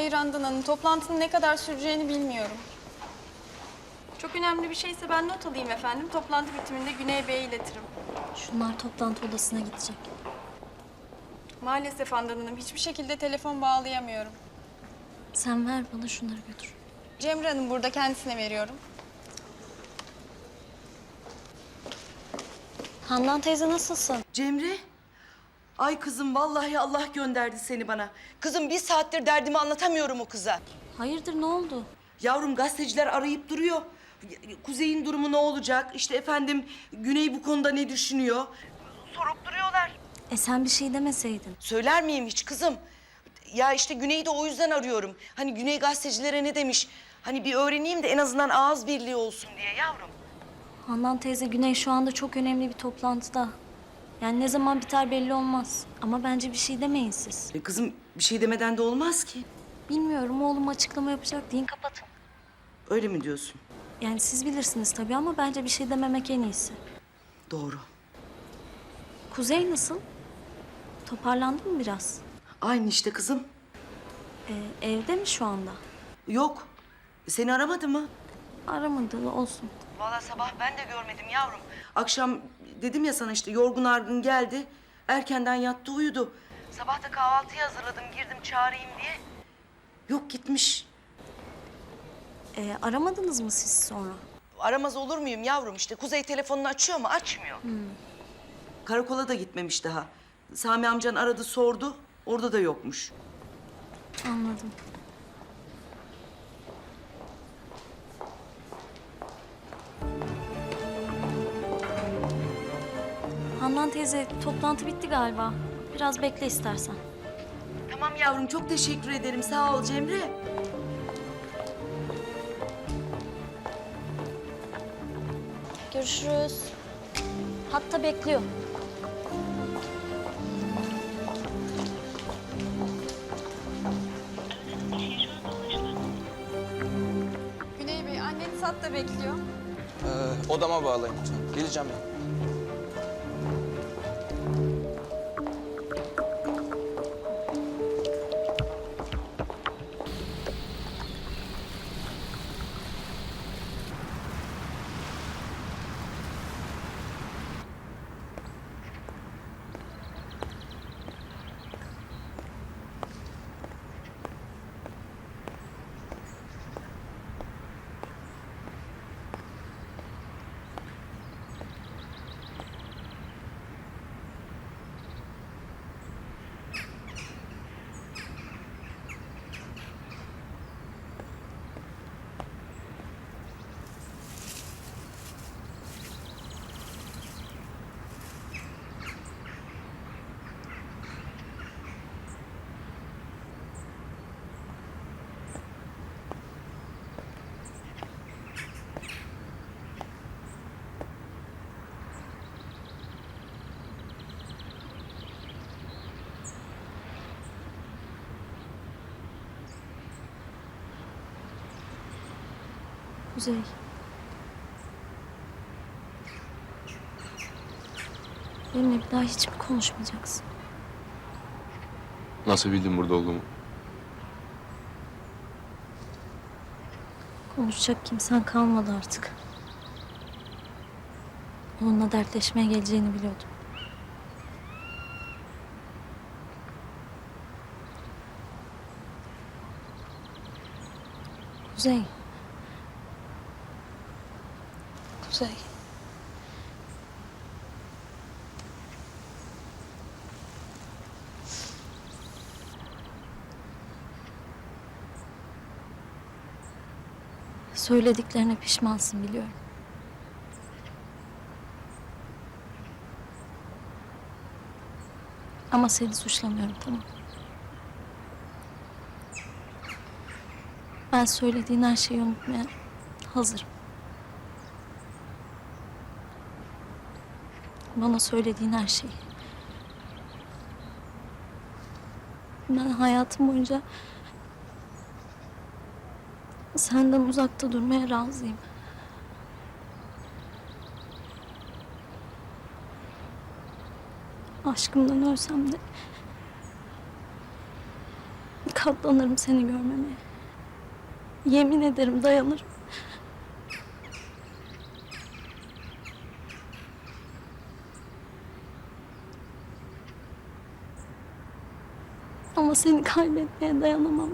Hayır Handan Hanım, toplantının ne kadar süreceğini bilmiyorum. Çok önemli bir şeyse ben not alayım efendim. Toplantı bitiminde Güney Bey'e iletirim. Şunlar toplantı odasına gidecek. Maalesef Handan Hanım, hiçbir şekilde telefon bağlayamıyorum. Sen ver bana şunları götür. Cemre Hanım burada, kendisine veriyorum. Handan teyze nasılsın? Cemre? Ay kızım vallahi Allah gönderdi seni bana. Kızım bir saattir derdimi anlatamıyorum o kıza. Hayırdır ne oldu? Yavrum gazeteciler arayıp duruyor. Kuzey'in durumu ne olacak? İşte efendim Güney bu konuda ne düşünüyor? Sorup duruyorlar. E sen bir şey demeseydin. Söyler miyim hiç kızım? Ya işte Güney'i de o yüzden arıyorum. Hani Güney gazetecilere ne demiş? Hani bir öğreneyim de en azından ağız birliği olsun diye yavrum. Handan teyze Güney şu anda çok önemli bir toplantıda. Yani ne zaman biter belli olmaz. Ama bence bir şey demeyin siz. E kızım bir şey demeden de olmaz ki. Bilmiyorum oğlum açıklama yapacak deyin kapatın. Öyle mi diyorsun? Yani siz bilirsiniz tabii ama bence bir şey dememek en iyisi. Doğru. Kuzey nasıl? Toparlandı mı biraz? Aynı işte kızım. Ee, evde mi şu anda? Yok. Seni aramadı mı? Aramadı olsun. Vallahi sabah ben de görmedim yavrum. Akşam dedim ya sana işte yorgun argın geldi. Erkenden yattı uyudu. Sabah da kahvaltıyı hazırladım girdim çağırayım diye. Yok gitmiş. Ee, aramadınız mı siz sonra? Aramaz olur muyum yavrum işte Kuzey telefonunu açıyor mu? Açmıyor. Karakola da gitmemiş daha. Sami amcan aradı sordu. Orada da yokmuş. Anladım. Handan teyze toplantı bitti galiba. Biraz bekle istersen. Tamam yavrum çok teşekkür ederim. Sağ ol Cemre. Görüşürüz. Hatta bekliyor. Güney Bey, anneniz hatta bekliyor. Ee, odama bağlayın lütfen. Geleceğim ben. Kuzey. Benimle bir daha hiç mi konuşmayacaksın? Nasıl bildin burada olduğumu? Konuşacak kimsen kalmadı artık. Onunla dertleşmeye geleceğini biliyordum. Kuzey. Kuzey. Söylediklerine pişmansın biliyorum. Ama seni suçlamıyorum tamam. Ben söylediğin her şeyi unutmaya hazırım. Bana söylediğin her şeyi. Ben hayatım boyunca senden uzakta durmaya razıyım. Aşkımdan ölsem de katlanırım seni görmemeye. Yemin ederim dayanırım. Ama seni kaybetmeye dayanamam.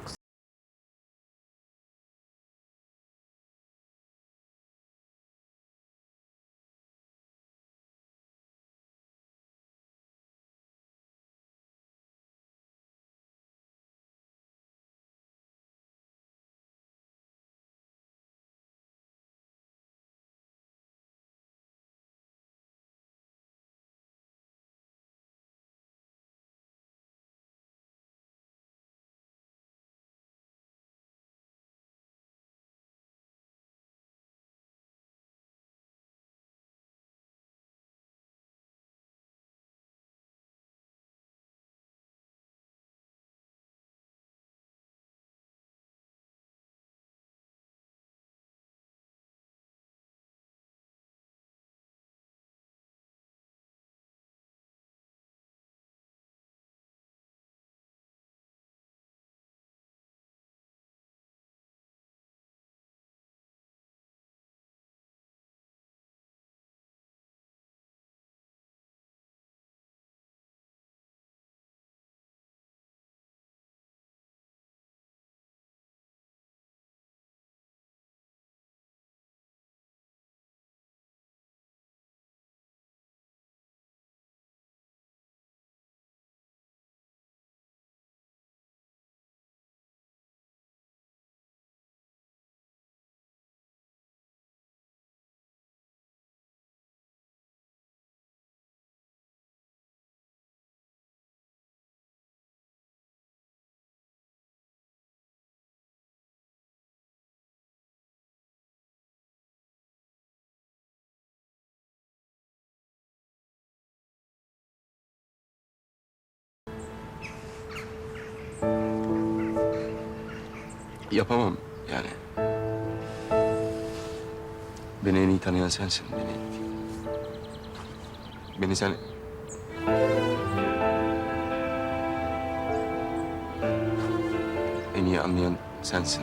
Yapamam yani. Beni en iyi tanıyan sensin. Beni, beni sen... En iyi anlayan sensin.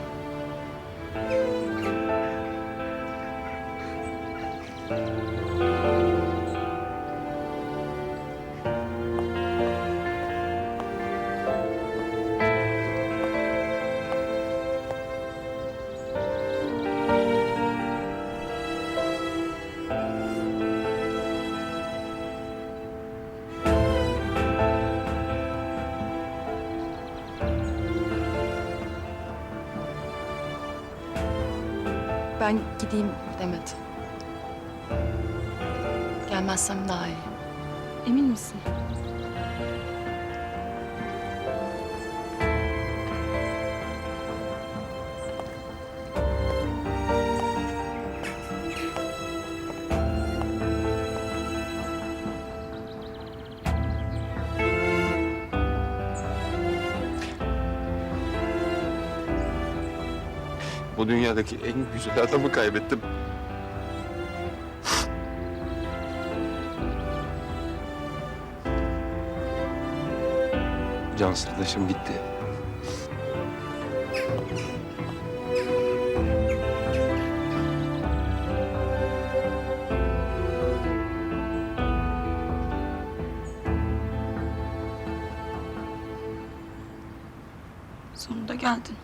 Ben gideyim Demet. Gelmezsem daha iyi. Emin misin? Bu dünyadaki en güzel adamı kaybettim. Can sırdaşım gitti. Sonunda geldin.